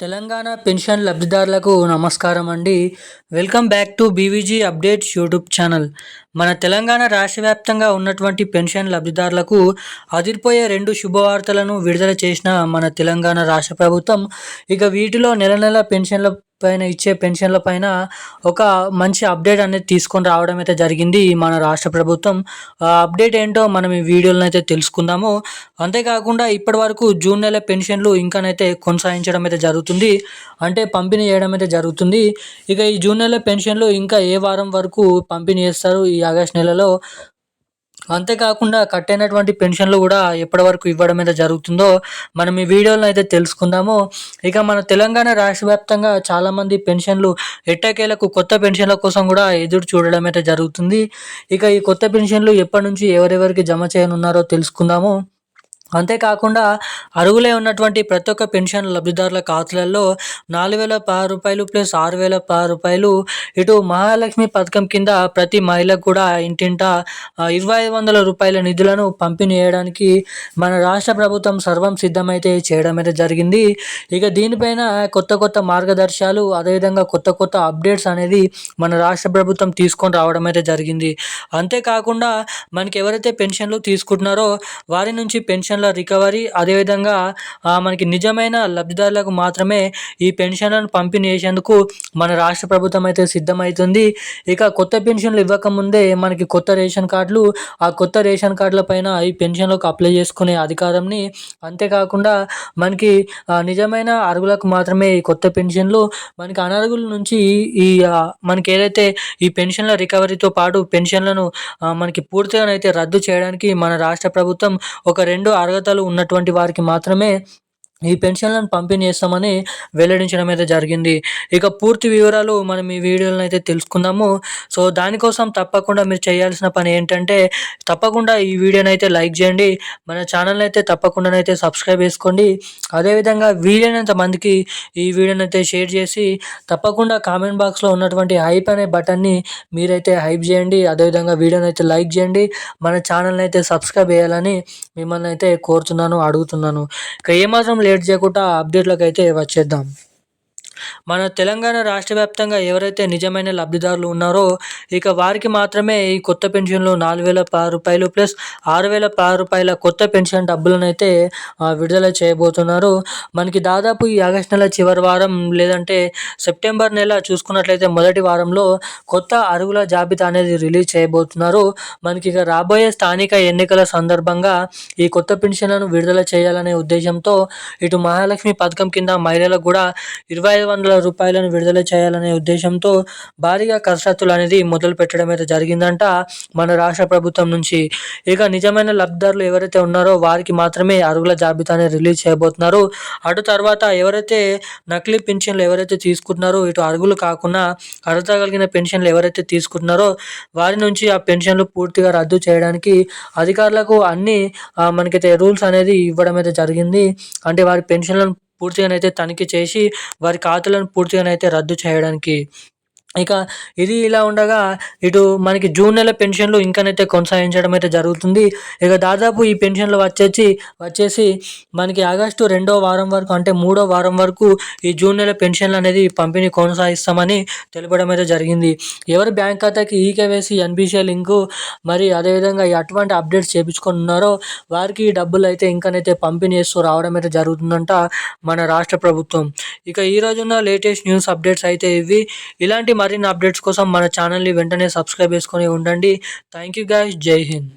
Telangana pension లబ్ధిదారులకు నమస్కారం అండి. Welcome back to BVG updates YouTube channel. మన తెలంగాణ రాష్ట్ర వ్యాప్తంగా ఉన్నటువంటి పెన్షన్ లబ్ధిదారులకు అదిరిపోయే రెండు శుభవార్తలను విడుదల చేసిన మన తెలంగాణ రాష్ట్ర ప్రభుత్వం ఇక వీటిలో నెల నెల పెన్షన్ల పైన ఇచ్చే పెన్షన్ల పైన ఒక మంచి అప్డేట్ అనేది తీసుకొని రావడం అయితే జరిగింది మన రాష్ట్ర ప్రభుత్వం. ఆ అప్డేట్ ఏంటో మనం ఈ వీడియోలను అయితే తెలుసుకుందాము. అంతేకాకుండా ఇప్పటి వరకు జూన్ నెల పెన్షన్లు ఇంకానైతే కొనసాగించడం అయితే జరుగుతుంది. అంటే పంపిణీ చేయడం అయితే జరుగుతుంది. ఇక ఈ జూన్ నెల పెన్షన్లు ఇంకా ఏ వారం వరకు పంపిణీ చేస్తారు? ఈ ఆగస్ట్ నెలలో అంతేకాకుండా కట్ అయినటువంటి పెన్షన్లు కూడా ఎప్పటి వరకు ఇవ్వడం అయితే జరుగుతుందో మనం ఈ వీడియోలో అయితే తెలుసుకుందాము. ఇక మన తెలంగాణ రాష్ట్ర వ్యాప్తంగా చాలామంది పెన్షన్లు ఎట్టకేలకు కొత్త పెన్షన్ల కోసం కూడా ఎదురు చూడడం అయితే జరుగుతుంది. ఇక ఈ కొత్త పెన్షన్లు ఎప్పటి నుంచి ఎవరెవరికి జమ చేయనున్నారో తెలుసుకుందాము. అంతేకాకుండా అరుగులే ఉన్నటువంటి ప్రతి ఒక్క పెన్షన్ లబ్ధిదారుల ఖాతాలలో నాలుగు వేల పది రూపాయలు ప్లస్ ఆరు వేల పది రూపాయలు ఇటు మహాలక్ష్మి పథకం కింద ప్రతి మహిళకు కూడా ఇంటింట ఇరవై ఐదు వందల రూపాయల నిధులను పంపిణీ చేయడానికి మన రాష్ట్ర ప్రభుత్వం సర్వం సిద్ధమైతే చేయడం అయితే జరిగింది. ఇక దీనిపైన కొత్త కొత్త మార్గదర్శకాలు అదేవిధంగా కొత్త కొత్త అప్డేట్స్ అనేది మన రాష్ట్ర ప్రభుత్వం తీసుకొని రావడం అయితే జరిగింది. అంతేకాకుండా మనకి ఎవరైతే పెన్షన్లు తీసుకుంటున్నారో వారి నుంచి పెన్షన్ పెన్షన్ల రికవరీ అదేవిధంగా మనకి నిజమైన లబ్ధిదారులకు మాత్రమే ఈ పెన్షన్లను పంపిణీ చేసేందుకు మన రాష్ట్ర ప్రభుత్వం అయితే సిద్ధమవుతుంది ఇక కొత్త పెన్షన్లు ఇవ్వకముందే మనకి కొత్త రేషన్ కార్డులు ఆ కొత్త రేషన్ కార్డుల పైన ఈ పెన్షన్లకు అప్లై చేసుకునే అధికారంని అంతేకాకుండా మనకి నిజమైన అరుగులకు మాత్రమే ఈ కొత్త పెన్షన్లు మనకి అనర్హుల నుంచి ఈ మనకి ఏదైతే ఈ పెన్షన్ల రికవరీతో పాటు పెన్షన్లను మనకి పూర్తిగానైతే రద్దు చేయడానికి మన రాష్ట్ర ప్రభుత్వం ఒక రెండు అర్హతలు ఉన్నటువంటి వారికి మాత్రమే ఈ పెన్షన్లను పంపిణీ చేస్తామని వెల్లడించడం అయితే జరిగింది. ఇక పూర్తి వివరాలు మనం ఈ వీడియోలను అయితే తెలుసుకుందాము. సో దానికోసం తప్పకుండా మీరు చేయాల్సిన పని ఏంటంటే తప్పకుండా ఈ వీడియోని అయితే లైక్ చేయండి. మన ఛానల్ అయితే తప్పకుండా అయితే సబ్స్క్రైబ్ చేసుకోండి. అదేవిధంగా వీలైనంత మందికి ఈ వీడియోని అయితే షేర్ చేసి తప్పకుండా కామెంట్ బాక్స్లో ఉన్నటువంటి హైప్ అనే బటన్ని మీరైతే హైప్ చేయండి. అదేవిధంగా వీడియోని అయితే లైక్ చేయండి. మన ఛానల్ని అయితే సబ్స్క్రైబ్ చేయాలని మిమ్మల్ని అయితే కోరుతున్నాను అడుగుతున్నాను. ఇక ఏమాత్రం లేట్ చేయకుండా అప్డేట్లోకి అయితే వచ్చేద్దాం మన తెలంగాణ రాష్ట్ర వ్యాప్తంగా ఎవరైతే నిజమైన లబ్ధిదారులు ఉన్నారో ఇక వారికి మాత్రమే ఈ కొత్త పెన్షన్లు నాలుగు వేల పది రూపాయలు ప్లస్ ఆరు వేల పది రూపాయల కొత్త పెన్షన్ డబ్బులను అయితే విడుదల చేయబోతున్నారు. మనకి దాదాపు ఈ ఆగస్ట్ నెల చివరి వారం లేదంటే సెప్టెంబర్ నెల చూసుకున్నట్లయితే మొదటి వారంలో కొత్త అరుగుల జాబితా అనేది రిలీజ్ చేయబోతున్నారు. మనకి ఇక రాబోయే స్థానిక ఎన్నికల సందర్భంగా ఈ కొత్త పెన్షన్లను విడుదల చేయాలనే ఉద్దేశంతో ఇటు మహాలక్ష్మి పథకం కింద మహిళలకు కూడా ఇరవై ఐదు వందల రూపాయలను విడుదల చేయాలనే ఉద్దేశంతో భారీగా కసరత్తులు అనేది మొదలు పెట్టడం అయితే జరిగిందంట మన రాష్ట్ర ప్రభుత్వం నుంచి. ఇక నిజమైన లబ్ధిదారులు ఎవరైతే ఉన్నారో వారికి మాత్రమే అరుగుల జాబితాని రిలీజ్ చేయబోతున్నారు. అటు తర్వాత ఎవరైతే నకిలీ పెన్షన్లు ఎవరైతే తీసుకుంటున్నారో ఇటు అరుగులు కాకుండా అర్హత కలిగిన పెన్షన్లు ఎవరైతే తీసుకుంటున్నారో వారి నుంచి ఆ పెన్షన్లు పూర్తిగా రద్దు చేయడానికి అధికారులకు అన్ని మనకైతే రూల్స్ అనేది ఇవ్వడం అయితే జరిగింది. అంటే వారి పెన్షన్లను పూర్తిగానైతే తనిఖీ చేసి వారి ఖాతాలను పూర్తిగానైతే రద్దు చేయడానికి ఇక ఇది ఇలా ఉండగా ఇటు మనకి జూన్ నెల పెన్షన్లు ఇంకనైతే కొనసాగించడం అయితే జరుగుతుంది. ఇక దాదాపు ఈ పెన్షన్లు వచ్చేసి వచ్చేసి మనకి ఆగస్టు రెండో వారం వరకు అంటే మూడో వారం వరకు ఈ జూన్ నెల పెన్షన్లు అనేది పంపిణీ కొనసాగిస్తామని తెలపడం అయితే జరిగింది. ఎవరు బ్యాంక్ ఖాతాకి ఈకేవేసి ఎన్బిసిఐ లింకు మరి అదేవిధంగా అటువంటి అప్డేట్స్ చేయించుకొని ఉన్నారో వారికి ఈ డబ్బులు అయితే ఇంకనైతే పంపిణీ చేస్తూ రావడం అయితే జరుగుతుందంట మన రాష్ట్ర ప్రభుత్వం. ఇక ఈ రోజున లేటెస్ట్ న్యూస్ అప్డేట్స్ అయితే ఇవి. ఇలాంటి మరిన్ని అప్డేట్స్ కోసం మన ఛానల్ని వెంటనే సబ్స్క్రైబ్ చేసుకొని ఉండండి. థ్యాంక్ యూ గాయస్ జై హింద్